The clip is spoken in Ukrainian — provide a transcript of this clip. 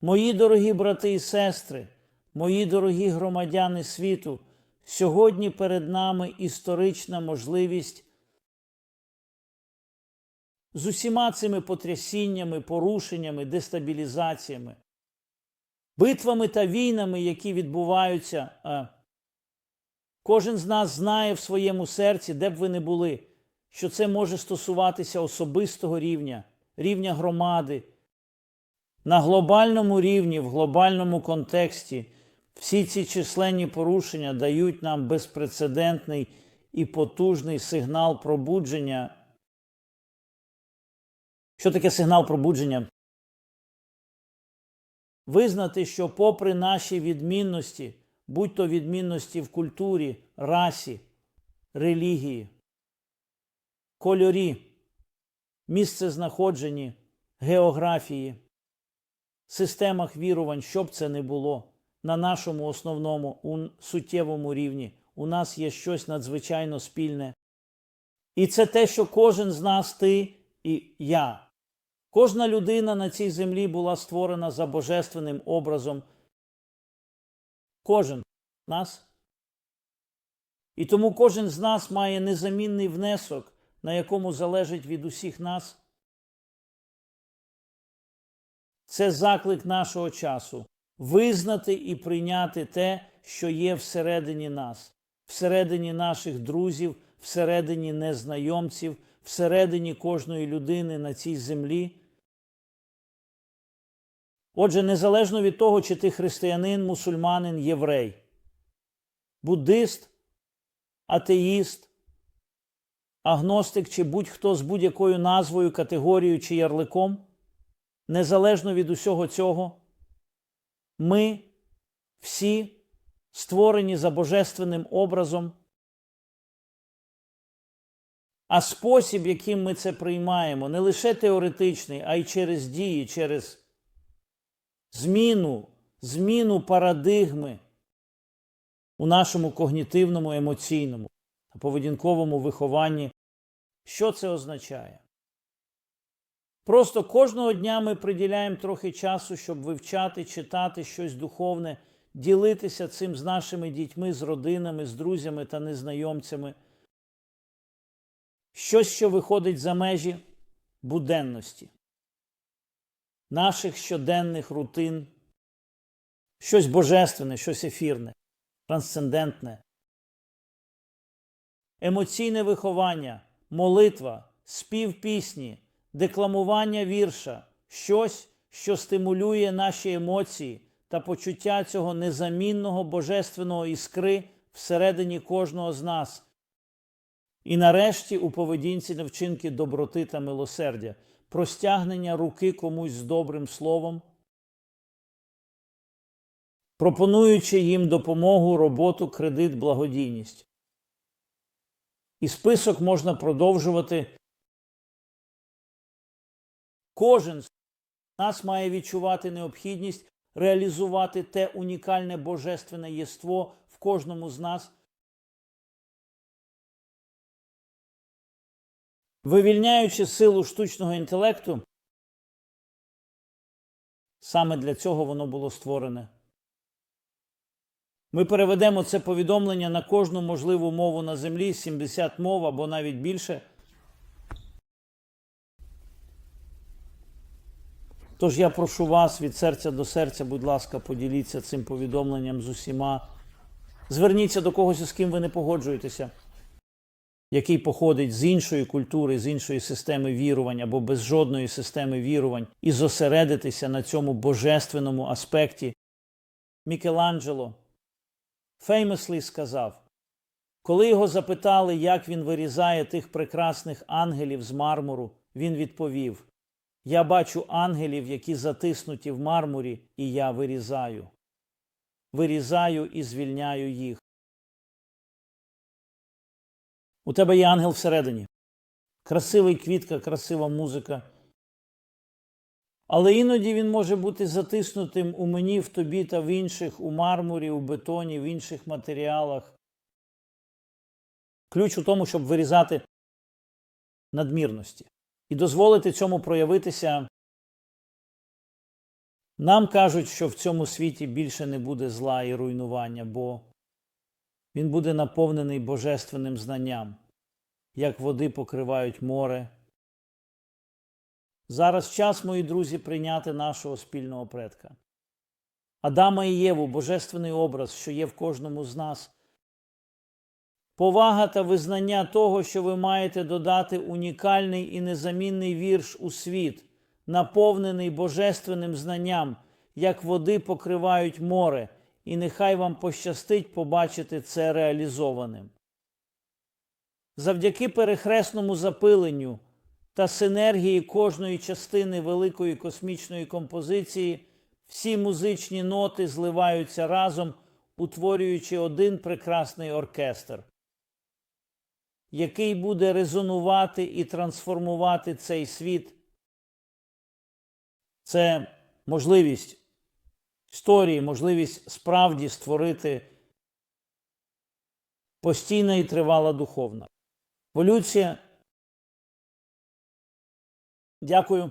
Мої дорогі брати і сестри, мої дорогі громадяни світу, сьогодні перед нами історична можливість з усіма цими потрясіннями, порушеннями, дестабілізаціями, битвами та війнами, які відбуваються. е, Кожен з нас знає в своєму серці, де б ви не були, що це може стосуватися особистого рівня, рівня громади. На глобальному рівні, в глобальному контексті всі ці численні порушення дають нам безпрецедентний і потужний сигнал пробудження. Що таке сигнал пробудження? Визнати, що попри наші відмінності, будь то відмінності в культурі, расі, релігії, кольорі, місцезнаходженні, географії, системах вірувань, що б це не було, на нашому основному у суттєвому рівні у нас є щось надзвичайно спільне. І це те, що кожен з нас, ти і я. Кожна людина на цій землі була створена за божественним образом. Кожен нас. І тому кожен з нас має незамінний внесок, на якому залежить від усіх нас. Це заклик нашого часу визнати і прийняти те, що є всередині нас, всередині наших друзів, всередині незнайомців, всередині кожної людини на цій землі. Отже, незалежно від того, чи ти християнин, мусульманин, єврей, буддист, атеїст, агностик чи будь-хто з будь-якою назвою, категорією чи ярликом, незалежно від усього цього, ми всі створені за божественним образом. А спосіб, яким ми це приймаємо, не лише теоретичний, а й через дії, через зміну, зміну парадигми у нашому когнітивному, емоційному та поведінковому вихованні. Що це означає? Просто кожного дня ми приділяємо трохи часу, щоб вивчати, читати щось духовне, ділитися цим з нашими дітьми, з родинами, з друзями та незнайомцями. Щось, що виходить за межі буденності, наших щоденних рутин, щось божественне, щось ефірне, трансцендентне, емоційне виховання, молитва, спів пісні, декламування вірша, щось, що стимулює наші емоції та почуття цього незамінного божественного іскри всередині кожного з нас. І нарешті у поведінці на вчинки доброти та милосердя, простягнення руки комусь з добрим словом, пропонуючи їм допомогу, роботу, кредит, благодійність. І список можна продовжувати. Кожен з нас має відчувати необхідність реалізувати те унікальне божественне єство в кожному з нас. Вивільняючи силу штучного інтелекту, саме для цього воно було створене. Ми переведемо це повідомлення на кожну можливу мову на землі, 70 мов або навіть більше. Тож я прошу вас від серця до серця, будь ласка, поділіться цим повідомленням з усіма. Зверніться до когось, з ким ви не погоджуєтеся, який походить з іншої культури, з іншої системи вірувань або без жодної системи вірувань, і зосередитися на цьому божественному аспекті. Мікеланджело famously сказав, коли його запитали, як він вирізає тих прекрасних ангелів з мармуру, він відповів: Я бачу ангелів, які затиснуті в мармурі, і я вирізаю. Вирізаю і звільняю їх. У тебе є ангел всередині. Красивий квітка, красива музика. Але іноді він може бути затиснутим у мені, в тобі та в інших, у мармурі, у бетоні, в інших матеріалах. Ключ у тому, щоб вирізати надмірності і дозволити цьому проявитися Нам кажуть, що в цьому світі більше не буде зла і руйнування, бо він буде наповнений божественним знанням, як води покривають море. Зараз час, мої друзі, прийняти нашого спільного предка. Адама і Єву, божественний образ, що є в кожному з нас. Повага та визнання того, що ви маєте додати унікальний і незамінний вірш у світ, наповнений божественним знанням, як води покривають море, і нехай вам пощастить побачити це реалізованим. Завдяки перехресному запиленню та синергії кожної частини великої космічної композиції всі музичні ноти зливаються разом, утворюючи один прекрасний оркестр, який буде резонувати і трансформувати цей світ. Це можливість історії, можливість справді створити постійна і тривала духовна. Еволюція. Дякую.